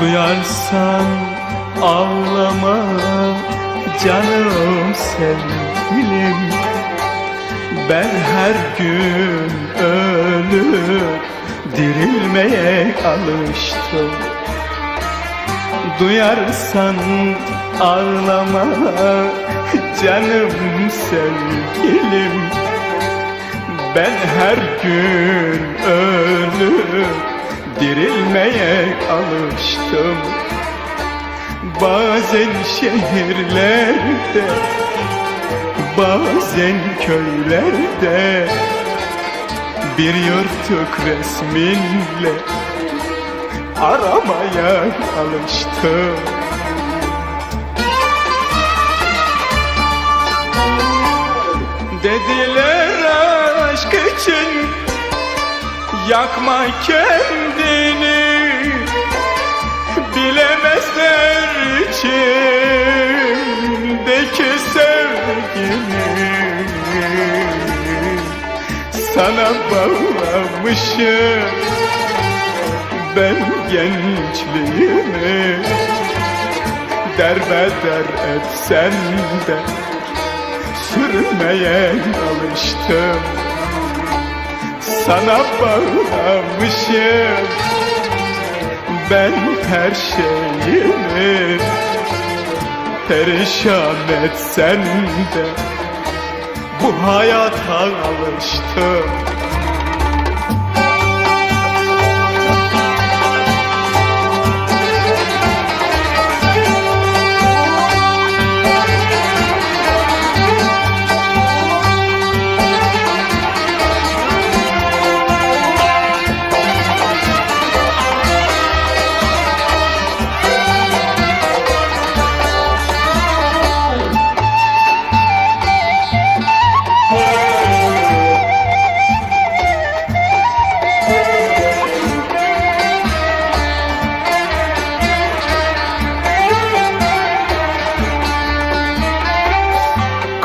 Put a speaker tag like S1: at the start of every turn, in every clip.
S1: Duyarsan ağlama canım sevgilim. Ben her gün ölüp dirilmeye alıştım Duyarsan ağlama canım sevgilim Ben her gün ölüp dirilmeye alıştım. Bazen şehirlerde Bazen köylerde. Bir yırtık resminle Aramaya alıştım Dediler aşk için. Yakma kendini. Bilemezler içindeki sevgini. Sana bağlamışım Ben gençliğimi. Derbeder etsen de Sürmeye alıştım sana bağlamışım. Ben her şeyimi Perişan etsen de Bu hayata alıştım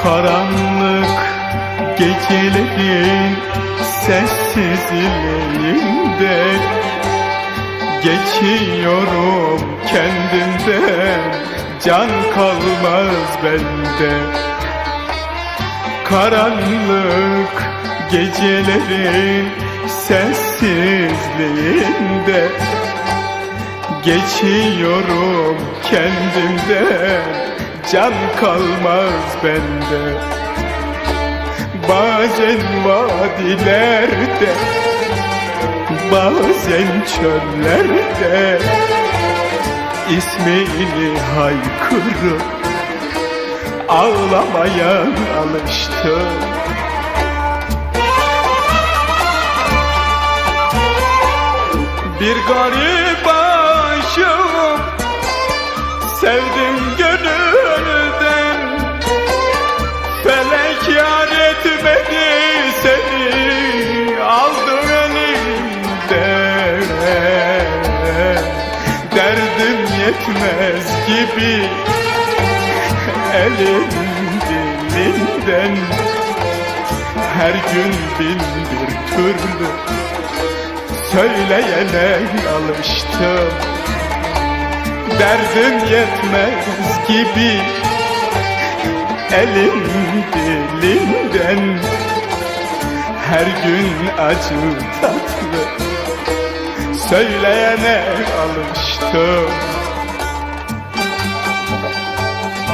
S1: Karanlık gecelerin sessizliğinde Geçiyorum kendimden can kalmaz bende. Karanlık gecelerin sessizliğinde Geçiyorum kendimden Can kalmaz bende. Bazen vadilerde Bazen çöllerde ismini haykırıp Ağlamaya alıştım. Bir garip aşığım Sevdim Derdim yetmez gibi. Elin dilinden Her gün bin bir türlü Söyleyene alıştım. Derdim yetmez gibi. Elim dilinden Her gün acı tatlı Söyleyene alıştım.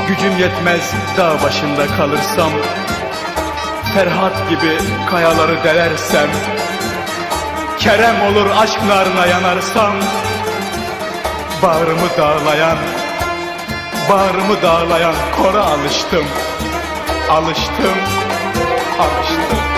S1: Gücüm yetmez dağ başında kalırsam Ferhat gibi kayaları delersem Kerem olur aşk narına yanarsam Bağrımı dağlayan Bağrımı dağlayan kora alıştım. Alıştım, alıştım